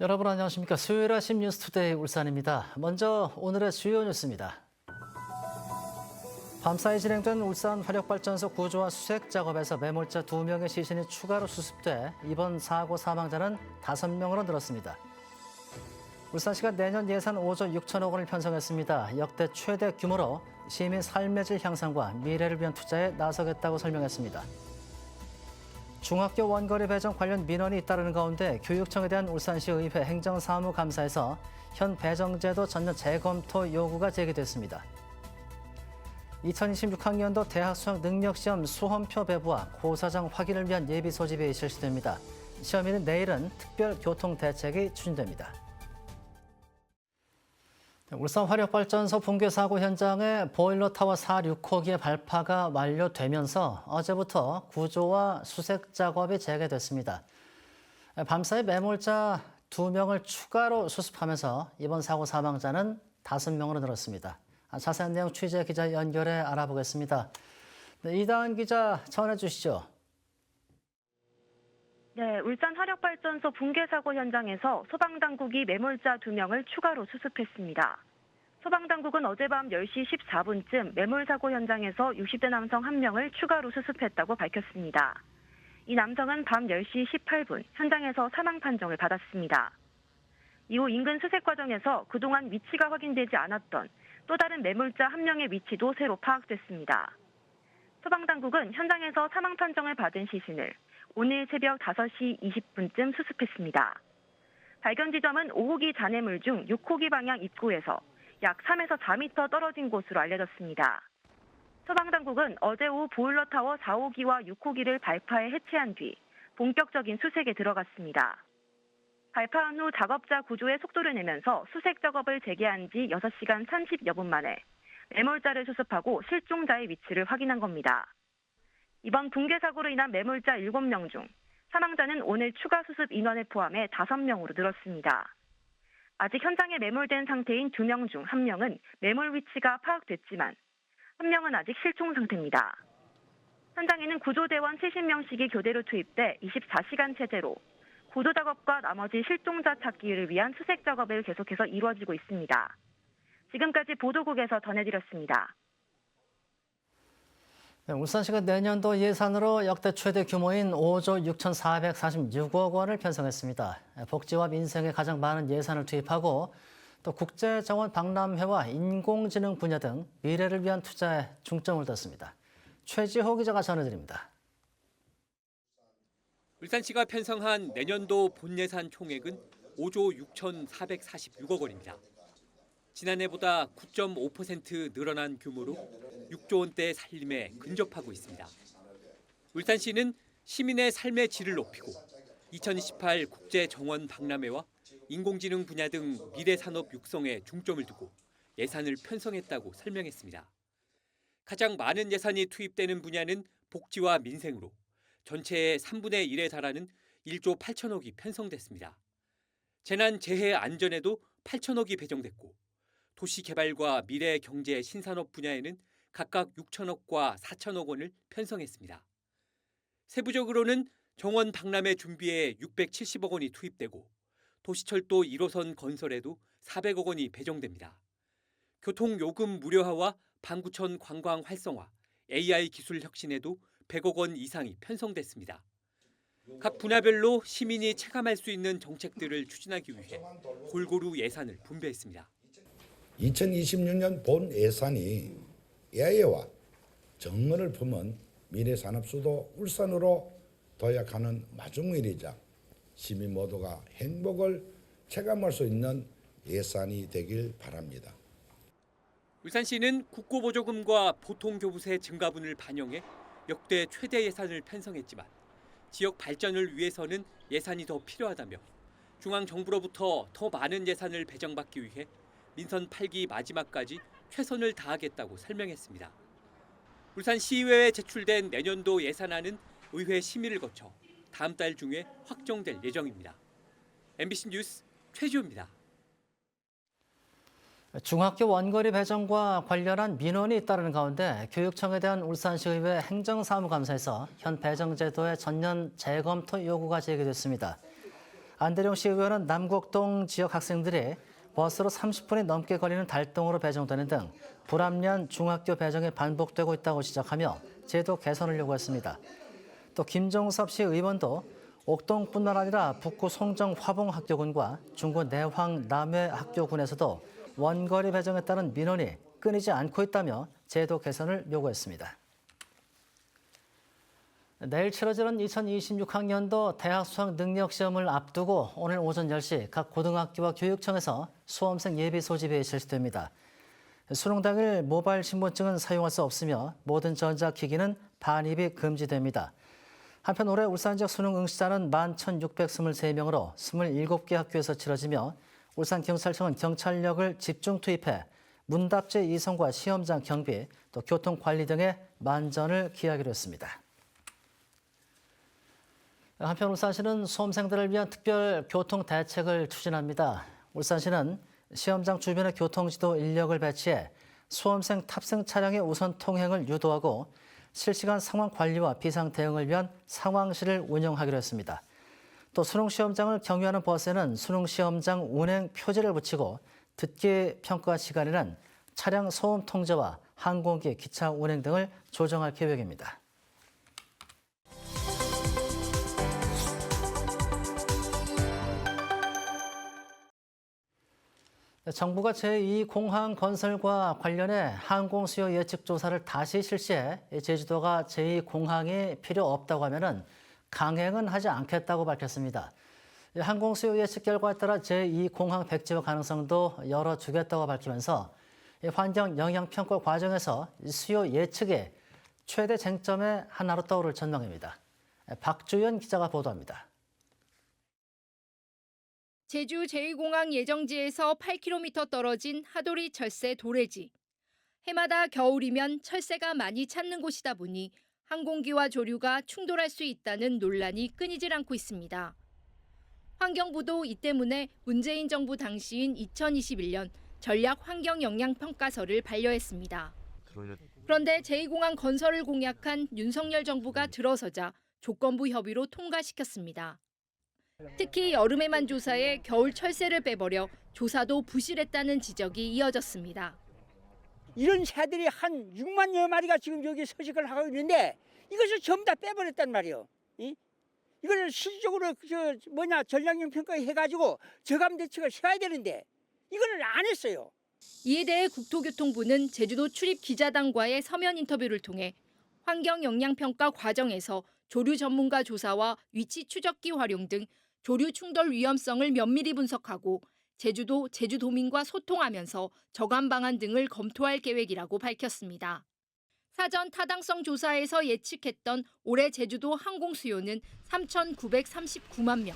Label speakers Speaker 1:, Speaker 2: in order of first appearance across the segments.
Speaker 1: 여러분 안녕하십니까? 수요일 아침 뉴스 투데이 울산입니다. 먼저 오늘의 주요 뉴스입니다. 밤사이 진행된 울산 화력발전소 구조와 수색 작업에서 매몰자 2명의 시신이 추가로 수습돼 이번 사고 사망자는 5명으로 늘었습니다. 울산시가 내년 예산 5조 6천억 원을 편성했습니다. 역대 최대 규모로 시민 삶의 질 향상과 미래를 위한 투자에 나서겠다고 설명했습니다. 중학교 원거리 배정 관련 민원이 잇따르는 가운데 교육청에 대한 울산시 의회 행정사무감사에서 현 배정제도 전면 재검토 요구가 제기됐습니다. 2026학년도 대학 수학 능력시험 수험표 배부와 고사장 확인을 위한 예비 소집이 실시됩니다. 시험일은 내일은 특별 교통 대책이 추진됩니다. 울산 화력발전소 붕괴 사고 현장에 보일러 타워 4, 6호기의 발파가 완료되면서 어제부터 구조와 수색 작업이 재개됐습니다. 밤사이 매몰자 2명을 추가로 수습하면서 이번 사고 사망자는 5명으로 늘었습니다. 자세한 내용 취재 기자 연결해 알아보겠습니다. 네, 이다은 기자 전해 주시죠.
Speaker 2: 네, 울산 화력발전소 붕괴 사고 현장에서 소방당국이 매몰자 2명을 추가로 수습했습니다. 소방당국은 어젯밤 10시 14분쯤 매몰 사고 현장에서 60대 남성 1명을 추가로 수습했다고 밝혔습니다. 이 남성은 밤 10시 18분 현장에서 사망 판정을 받았습니다. 이후 인근 수색 과정에서 그동안 위치가 확인되지 않았던 또 다른 매몰자 1명의 위치도 새로 파악됐습니다. 소방당국은 현장에서 사망 판정을 받은 시신을 오늘 새벽 5시 20분쯤 수습했습니다. 발견 지점은 5호기 잔해물 중 6호기 방향 입구에서 약 3에서 4m 떨어진 곳으로 알려졌습니다. 소방당국은 어제 오후 보일러타워 4호기와 6호기를 발파해 해체한 뒤 본격적인 수색에 들어갔습니다. 발파한 후 작업자 구조의 속도를 내면서 수색 작업을 재개한 지 6시간 30여 분 만에 매몰자를 수습하고 실종자의 위치를 확인한 겁니다. 이번 붕괴 사고로 인한 매몰자 7명 중 사망자는 오늘 추가 수습 인원을 포함해 5명으로 늘었습니다. 아직 현장에 매몰된 상태인 2명 중 1명은 매몰 위치가 파악됐지만 1명은 아직 실종 상태입니다. 현장에는 구조대원 70명씩이 교대로 투입돼 24시간 체제로 구조 작업과 나머지 실종자 찾기를 위한 수색 작업을 계속해서 이루어지고 있습니다. 지금까지 보도국에서 전해드렸습니다.
Speaker 1: 네, 울산시가 내년도 예산으로 역대 최대 규모인 5조 6,446억 원을 편성했습니다. 복지와 민생에 가장 많은 예산을 투입하고 또 국제정원 박람회와 인공지능 분야 등 미래를 위한 투자에 중점을 뒀습니다. 최지호 기자가 전해드립니다.
Speaker 3: 울산시가 편성한 내년도 본 예산 총액은 5조 6,446억 원입니다. 지난해보다 9.5% 늘어난 규모로 6조 원대 살림에 근접하고 있습니다. 울산시는 시민의 삶의 질을 높이고 2028 국제 정원 박람회와 인공지능 분야 등 미래 산업 육성에 중점을 두고 예산을 편성했다고 설명했습니다. 가장 많은 예산이 투입되는 분야는 복지와 민생으로 전체의 3분의 1에 달하는 1조 8천억이 편성됐습니다. 재난 재해 안전에도 8천억이 배정됐고 도시 개발과 미래 경제 신산업 분야에는 각각 6천억과 4천억 원을 편성했습니다. 세부적으로는 정원 박람회 준비에 670억 원이 투입되고 도시철도 1호선 건설에도 400억 원이 배정됩니다. 교통 요금 무료화와 방구천 관광 활성화, AI 기술 혁신에도 100억 원 이상이 편성됐습니다. 각 분야별로 시민이 체감할 수 있는 정책들을 추진하기 위해 골고루 예산을 분배했습니다.
Speaker 4: 2026년 본 예산이 야외와 정언을 품은 미래산업수도 울산으로 도약하는 마중일이자 시민 모두가 행복을 체감할 수 있는 예산이 되길 바랍니다.
Speaker 3: 울산시는 국고보조금과 보통교부세 증가분을 반영해 역대 최대 예산을 편성했지만 지역 발전을 위해서는 예산이 더 필요하다며 중앙정부로부터 더 많은 예산을 배정받기 위해 민선 8기 마지막까지 최선을 다하겠다고 설명했습니다. 울산 시의회에 제출된 내년도 예산안은 의회 심의를 거쳐 다음 달 중에 확정될 예정입니다. MBC 뉴스 최지호입니다.
Speaker 1: 중학교 원거리 배정과 관련한 민원이 잇따르는 가운데 교육청에 대한 울산시의회 행정사무감사에서 현 배정 제도의 전면 재검토 요구가 제기됐습니다. 안대룡 시의원은 남곡동 지역 학생들이 버스로 30분이 넘게 걸리는 달동으로 배정되는 등 불합리한 중학교 배정이 반복되고 있다고 지적하며 제도 개선을 요구했습니다. 또 김종섭 시 의원도 옥동뿐만 아니라 북구 송정 화봉 학교군과 중구 내황 남해 학교군에서도 원거리 배정에 따른 민원이 끊이지 않고 있다며 제도 개선을 요구했습니다. 내일 치러지는 2026학년도 대학 수학 능력 시험을 앞두고 오늘 오전 10시 각 고등학교와 교육청에서 수험생 예비 소집이 실시됩니다. 수능 당일 모바일 신분증은 사용할 수 없으며 모든 전자기기는 반입이 금지됩니다. 한편 올해 울산 지역 수능 응시자는 11,623명으로 27개 학교에서 치러지며 울산경찰청은 경찰력을 집중 투입해 문답제 이송과 시험장 경비, 또 교통 관리 등에 만전을 기하기로 했습니다. 한편 울산시는 수험생들을 위한 특별 교통 대책을 추진합니다. 울산시는 시험장 주변의 교통지도 인력을 배치해 수험생 탑승 차량의 우선 통행을 유도하고 실시간 상황 관리와 비상 대응을 위한 상황실을 운영하기로 했습니다. 또 수능 시험장을 경유하는 버스에는 수능 시험장 운행 표지를 붙이고 듣기 평가 시간에는 차량 소음 통제와 항공기 기차 운행 등을 조정할 계획입니다. 정부가 제2공항 건설과 관련해 항공 수요 예측 조사를 다시 실시해 제주도가 제2공항이 필요 없다고 하면은 강행은 하지 않겠다고 밝혔습니다. 항공 수요 예측 결과에 따라 제2공항 백지화 가능성도 열어주겠다고 밝히면서 환경 영향 평가 과정에서 수요 예측의 최대 쟁점의 하나로 떠오를 전망입니다. 박주연 기자가 보도합니다.
Speaker 5: 제주 제2공항 예정지에서 8km 떨어진 하도리 철새 도래지. 해마다 겨울이면 철새가 많이 찾는 곳이다 보니 항공기와 조류가 충돌할 수 있다는 논란이 끊이질 않고 있습니다. 환경부도 이 때문에 문재인 정부 당시인 2021년 전략 환경 영향 평가서를 반려했습니다. 그런데 제2공항 건설을 공약한 윤석열 정부가 들어서자 조건부 협의로 통과시켰습니다. 특히 여름에만 조사해 겨울 철새를 빼버려 조사도 부실했다는 지적이 이어졌습니다.
Speaker 6: 이런 새들이 한 6만여 마리가 지금 여기 서식을 하고 있는데 이것을 전부 다 빼버렸단 말이에요. 이? 이걸 실질적으로 저 뭐냐 전략용 평가 해 가지고 저감 대책을 세워야 되는데 이걸 안 했어요.
Speaker 5: 이에 대해 국토교통부는 제주도 출입 기자단과의 서면 인터뷰를 통해 환경 영향 평가 과정에서 조류 전문가 조사와 위치 추적기 활용 등 조류 충돌 위험성을 면밀히 분석하고 제주도 제주도민과 소통하면서 저감 방안 등을 검토할 계획이라고 밝혔습니다. 사전 타당성 조사에서 예측했던 올해 제주도 항공 수요는 3,939만 명.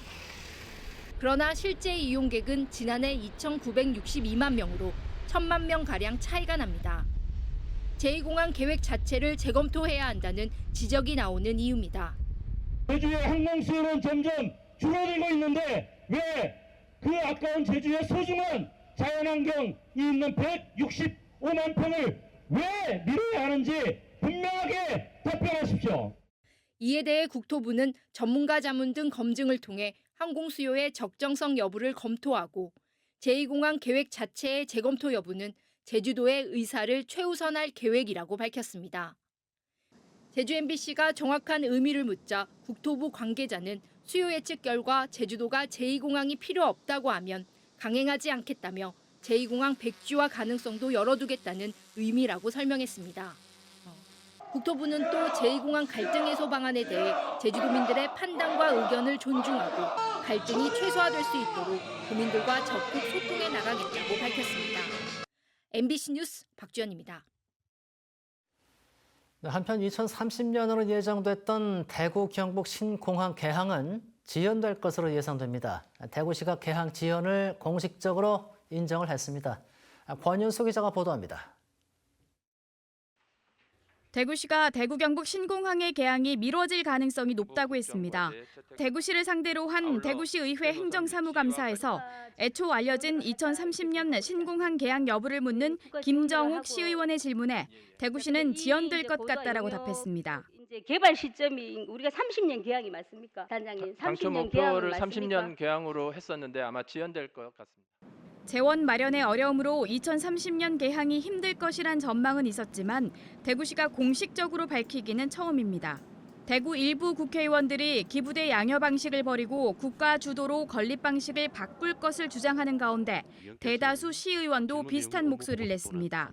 Speaker 5: 그러나 실제 이용객은 지난해 2,962만 명으로 1천만 명 가량 차이가 납니다. 제2공항 계획 자체를 재검토해야 한다는 지적이 나오는 이유입니다.
Speaker 7: 제주의 항공 수요는 점점 줄어들고 있는데 왜 그 아까운 제주의 소중한 자연환경이 있는 165만 평을 왜 밀어야 하는지 분명하게 답변하십시오.
Speaker 5: 이에 대해 국토부는 전문가 자문 등 검증을 통해 항공 수요의 적정성 여부를 검토하고 제2공항 계획 자체의 재검토 여부는 제주도의 의사를 최우선할 계획이라고 밝혔습니다. 제주 MBC가 정확한 의미를 묻자 국토부 관계자는 수요 예측 결과 제주도가 제2공항이 필요 없다고 하면 강행하지 않겠다며 제2공항 백지화 가능성도 열어두겠다는 의미라고 설명했습니다. 국토부는 또 제2공항 갈등 해소 방안에 대해 제주도민들의 판단과 의견을 존중하고 갈등이 최소화될 수 있도록 도민들과 적극 소통해 나가겠다고 밝혔습니다. MBC 뉴스 박주연입니다.
Speaker 1: 네, 한편 2030년으로 예정됐던 대구 경북 신공항 개항은 지연될 것으로 예상됩니다. 대구시가 개항 지연을 공식적으로 인정을 했습니다. 권윤수 기자가 보도합니다.
Speaker 8: 대구시가 대구 경북 신공항의 개항이 미뤄질 가능성이 높다고 했습니다. 대구시를 상대로 한 대구시 의회 행정사무감사에서 애초 알려진 2030년 신공항 개항 여부를 묻는 김정욱 시의원의 질문에 대구시는 지연될 것 같다라고 답했습니다.
Speaker 9: 이제 개발 시점이 우리가 30년 계약이 맞습니까? 단장님
Speaker 10: 당초
Speaker 9: 30년 계약을
Speaker 10: 목표를
Speaker 9: 맞습니까?
Speaker 10: 30년 계약으로 했었는데 아마 지연될 것 같습니다.
Speaker 8: 재원 마련의 어려움으로 2030년 개항이 힘들 것이란 전망은 있었지만 대구시가 공식적으로 밝히기는 처음입니다. 대구 일부 국회의원들이 기부대 양여 방식을 버리고 국가 주도로 건립 방식을 바꿀 것을 주장하는 가운데 대다수 시의원도 비슷한 목소리를 냈습니다.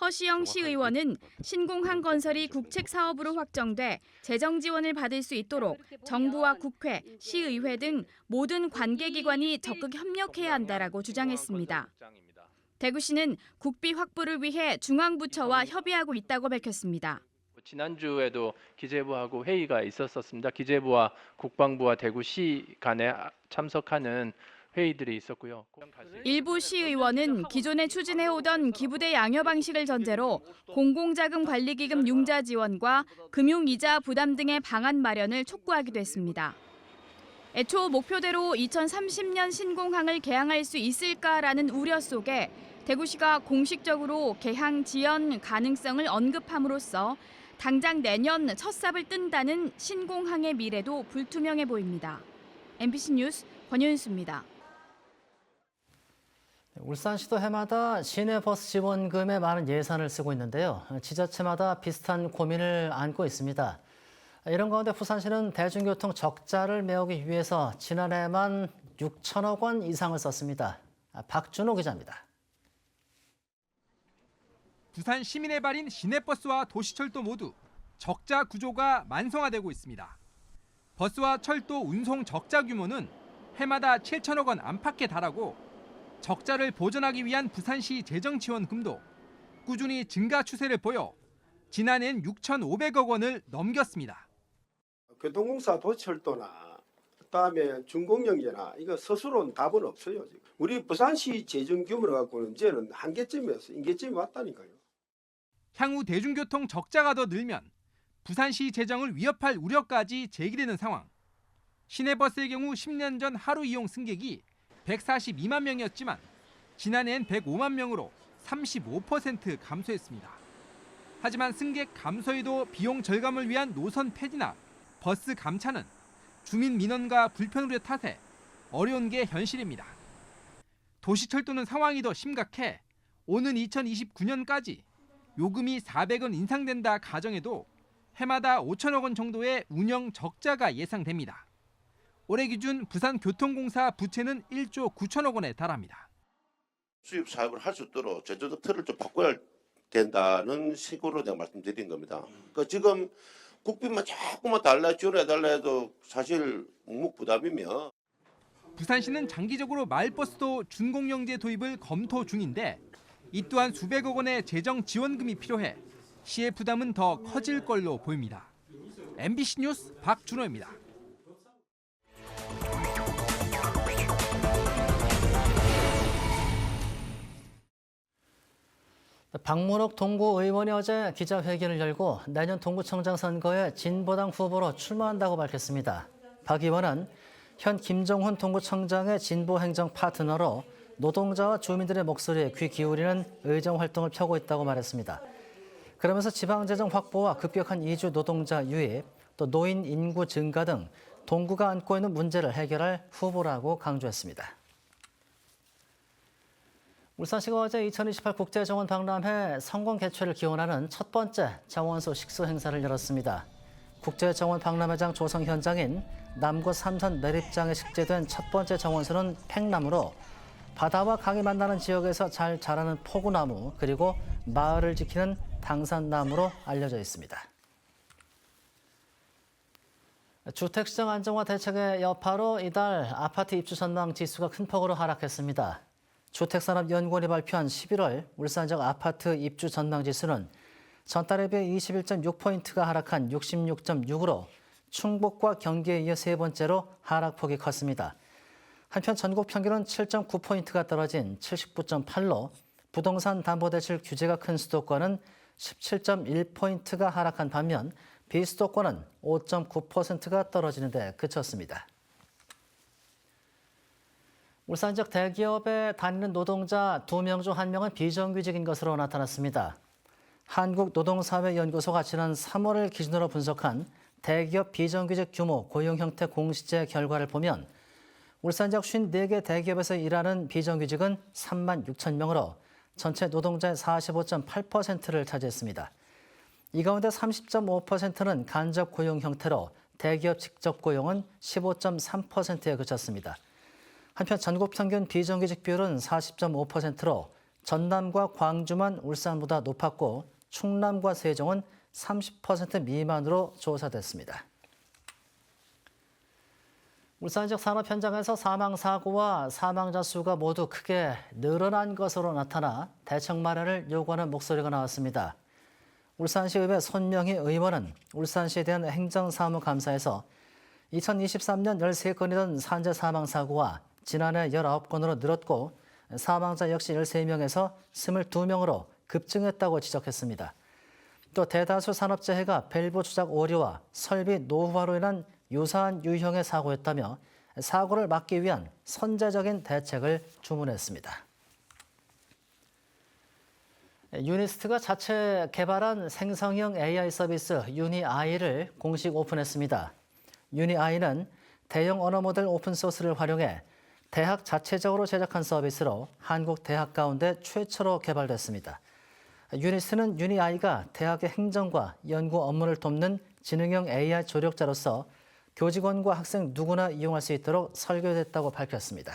Speaker 8: 허시영 시의원은 신공항 건설이 국책 사업으로 확정돼 재정 지원을 받을 수 있도록 정부와 국회, 시의회 등 모든 관계기관이 적극 협력해야 한다라고 주장했습니다. 대구시는 국비 확보를 위해 중앙부처와 협의하고 있다고 밝혔습니다.
Speaker 10: 지난주에도 기재부하고 회의가 있었었습니다. 기재부와 국방부와 대구시 간에 참석하는 회의들이 있었고요.
Speaker 8: 일부 시의원은 기존에 추진해오던 기부대 양여 방식을 전제로 공공자금 관리기금 융자 지원과 금융이자 부담 등의 방안 마련을 촉구하기도 했습니다. 애초 목표대로 2030년 신공항을 개항할 수 있을까라는 우려 속에 대구시가 공식적으로 개항 지연 가능성을 언급함으로써 당장 내년 첫 삽을 뜬다는 신공항의 미래도 불투명해 보입니다. MBC 뉴스 권윤수입니다.
Speaker 1: 울산시도 해마다 시내버스 지원금에 많은 예산을 쓰고 있는데요. 지자체마다 비슷한 고민을 안고 있습니다. 이런 가운데 부산시는 대중교통 적자를 메우기 위해서 지난해만 6천억 원 이상을 썼습니다. 박준호 기자입니다.
Speaker 11: 부산 시민의 발인 시내버스와 도시철도 모두 적자 구조가 만성화되고 있습니다. 버스와 철도 운송 적자 규모는 해마다 7천억 원 안팎에 달하고 적자를 보전하기 위한 부산시 재정 지원금도 꾸준히 증가 추세를 보여 지난해엔 6,500억 원을 넘겼습니다.
Speaker 12: 교통공사 도철도나 그다음에 중공영제나 이거 스스로는 답은 없어요. 지금. 우리 부산시 재정 규모를 갖고는 이제는 한계점이었어. 인계점이 왔다니까요.
Speaker 11: 향후 대중교통 적자가 더 늘면 부산시 재정을 위협할 우려까지 제기되는 상황. 시내버스의 경우 10년 전 하루 이용 승객이 142만 명이었지만 지난해엔 105만 명으로 35% 감소했습니다. 하지만 승객 감소에도 비용 절감을 위한 노선 폐지나 버스 감차는 주민 민원과 불편 우려 탓에 어려운 게 현실입니다. 도시철도는 상황이 더 심각해 오는 2029년까지 요금이 400원 인상된다 가정해도 해마다 5천억 원 정도의 운영 적자가 예상됩니다. 올해 기준 부산교통공사 부채는 1조 9천억 원에 달합니다.
Speaker 13: 수입 사업을 할 수 있도록 제도적 틀을 좀 바꿔야 된다는 식으로 제가 말씀드린 겁니다. 그 지금 국비만 조금만 달라 지원해 달라 해도 사실 묵묵부답이며
Speaker 11: 부산시는 장기적으로 마을버스도 준공영제 도입을 검토 중인데 이 또한 수백억 원의 재정 지원금이 필요해 시의 부담은 더 커질 걸로 보입니다. MBC 뉴스 박준호입니다.
Speaker 1: 박문옥 동구 의원이 어제 기자회견을 열고 내년 동구청장 선거에 진보당 후보로 출마한다고 밝혔습니다. 박 의원은 현 김정훈 동구청장의 진보 행정 파트너로 노동자와 주민들의 목소리에 귀 기울이는 의정 활동을 펴고 있다고 말했습니다. 그러면서 지방재정 확보와 급격한 이주 노동자 유입, 또 노인 인구 증가 등 동구가 안고 있는 문제를 해결할 후보라고 강조했습니다. 울산시가 어제 2028 국제정원 박람회 성공 개최를 기원하는 첫 번째 정원소 식수 행사를 열었습니다. 국제정원 박람회장 조성 현장인 남구 삼선 내립장에 식재된 첫 번째 정원소는 팽나무로 바다와 강이 만나는 지역에서 잘 자라는 포구나무 그리고 마을을 지키는 당산나무로 알려져 있습니다. 주택시장 안정화 대책의 여파로 이달 아파트 입주 전망 지수가 큰 폭으로 하락했습니다. 주택산업연구원이 발표한 11월 울산 지역 아파트 입주 전망 지수는 전달에 비해 21.6포인트가 하락한 66.6으로 충북과 경기에 이어 세 번째로 하락폭이 컸습니다. 한편 전국 평균은 7.9포인트가 떨어진 79.8로 부동산 담보대출 규제가 큰 수도권은 17.1포인트가 하락한 반면 비수도권은 5.9%가 떨어지는 데 그쳤습니다. 울산 지역 대기업에 다니는 노동자 두명중한 명은 비정규직인 것으로 나타났습니다. 한국노동사회연구소가 지난 3월을 기준으로 분석한 대기업 비정규직 규모 고용 형태 공시제 결과를 보면 울산 지역 54개 대기업에서 일하는 비정규직은 3만 6천 명으로 전체 노동자의 45.8%를 차지했습니다. 이 가운데 30.5%는 간접 고용 형태로 대기업 직접 고용은 15.3%에 그쳤습니다. 한편 전국 평균 비정규직 비율은 40.5%로 전남과 광주만 울산보다 높았고 충남과 세종은 30% 미만으로 조사됐습니다. 울산 지역 산업 현장에서 사망 사고와 사망자 수가 모두 크게 늘어난 것으로 나타나 대책 마련을 요구하는 목소리가 나왔습니다. 울산시의회 손명희 의원은 울산시에 대한 행정사무감사에서 2023년 13건이던 산재 사망 사고와 지난해 19건으로 늘었고 사망자 역시 13명에서 22명으로 급증했다고 지적했습니다. 또 대다수 산업재해가 밸브 조작 오류와 설비 노후화로 인한 유사한 유형의 사고였다며 사고를 막기 위한 선제적인 대책을 주문했습니다. 유니스트가 자체 개발한 생성형 AI 서비스 유니아이를 공식 오픈했습니다. 유니아이는 대형 언어 모델 오픈소스를 활용해 대학 자체적으로 제작한 서비스로 한국 대학 가운데 최초로 개발됐습니다. 유니스트는 유니아이가 대학의 행정과 연구 업무를 돕는 지능형 AI 조력자로서 교직원과 학생 누구나 이용할 수 있도록 설계됐다고 밝혔습니다.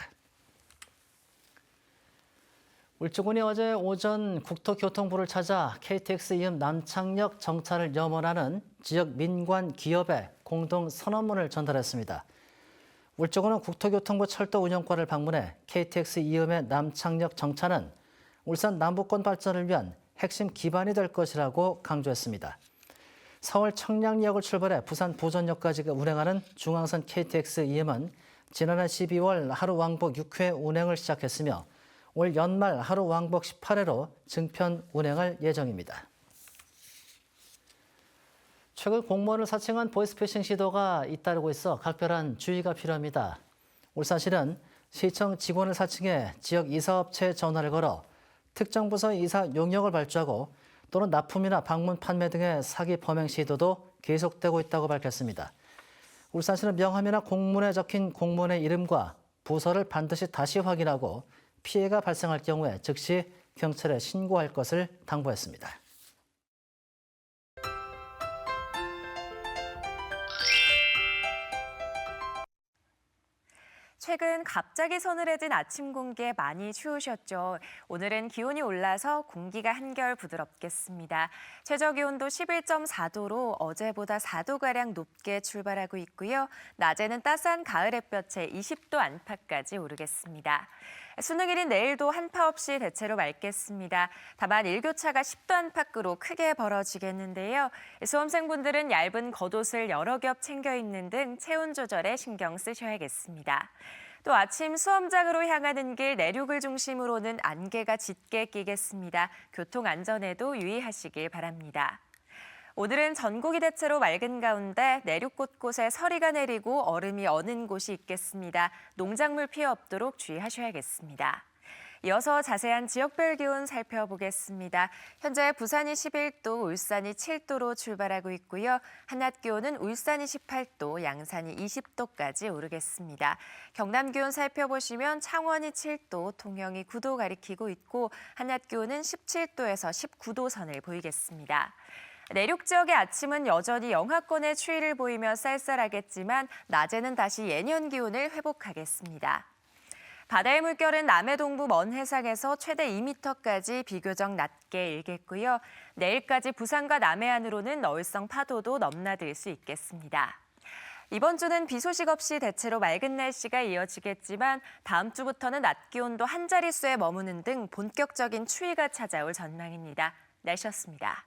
Speaker 1: 울주군이 어제 오전 국토교통부를 찾아 KTX 이음 남창역 정차를 염원하는 지역 민관 기업에 공동 선언문을 전달했습니다. 울주군은 국토교통부 철도 운영과를 방문해 KTX 이음의 남창역 정차는 울산 남부권 발전을 위한 핵심 기반이 될 것이라고 강조했습니다. 서울 청량역을 출발해 부산 부전역까지 운행하는 중앙선 KTX 이음은 지난해 12월 하루 왕복 6회 운행을 시작했으며 올 연말 하루 왕복 18회로 증편 운행할 예정입니다. 최근 공무원을 사칭한 보이스피싱 시도가 잇따르고 있어 각별한 주의가 필요합니다. 울산시는 시청 직원을 사칭해 지역 이사업체에 전화를 걸어 특정 부서 이사 용역을 발주하고 또는 납품이나 방문 판매 등의 사기 범행 시도도 계속되고 있다고 밝혔습니다. 울산시는 명함이나 공문에 적힌 공무원의 이름과 부서를 반드시 다시 확인하고 피해가 발생할 경우에 즉시 경찰에 신고할 것을 당부했습니다.
Speaker 14: 최근 갑자기 서늘해진 아침 공기에 많이 추우셨죠. 오늘은 기온이 올라서 공기가 한결 부드럽겠습니다. 최저 기온도 11.4도로 어제보다 4도가량 높게 출발하고 있고요. 낮에는 따스한 가을 햇볕에 20도 안팎까지 오르겠습니다. 수능일인 내일도 한파 없이 대체로 맑겠습니다. 다만 일교차가 10도 안팎으로 크게 벌어지겠는데요. 수험생분들은 얇은 겉옷을 여러 겹 챙겨 입는 등 체온 조절에 신경 쓰셔야겠습니다. 또 아침 수험장으로 향하는 길 내륙을 중심으로는 안개가 짙게 끼겠습니다. 교통 안전에도 유의하시길 바랍니다. 오늘은 전국이 대체로 맑은 가운데 내륙 곳곳에 서리가 내리고 얼음이 어는 곳이 있겠습니다. 농작물 피해 없도록 주의하셔야겠습니다. 이어서 자세한 지역별 기온 살펴보겠습니다. 현재 부산이 11도, 울산이 7도로 출발하고 있고요. 한낮 기온은 울산이 18도, 양산이 20도까지 오르겠습니다. 경남 기온 살펴보시면 창원이 7도, 통영이 9도 가리키고 있고 한낮 기온은 17도에서 19도 선을 보이겠습니다. 내륙 지역의 아침은 여전히 영하권의 추위를 보이며 쌀쌀하겠지만 낮에는 다시 예년 기온을 회복하겠습니다. 바다의 물결은 남해 동부 먼 해상에서 최대 2m까지 비교적 낮게 일겠고요. 내일까지 부산과 남해안으로는 너울성 파도도 넘나들 수 있겠습니다. 이번 주는 비 소식 없이 대체로 맑은 날씨가 이어지겠지만 다음 주부터는 낮 기온도 한 자릿수에 머무는 등 본격적인 추위가 찾아올 전망입니다. 날씨였습니다.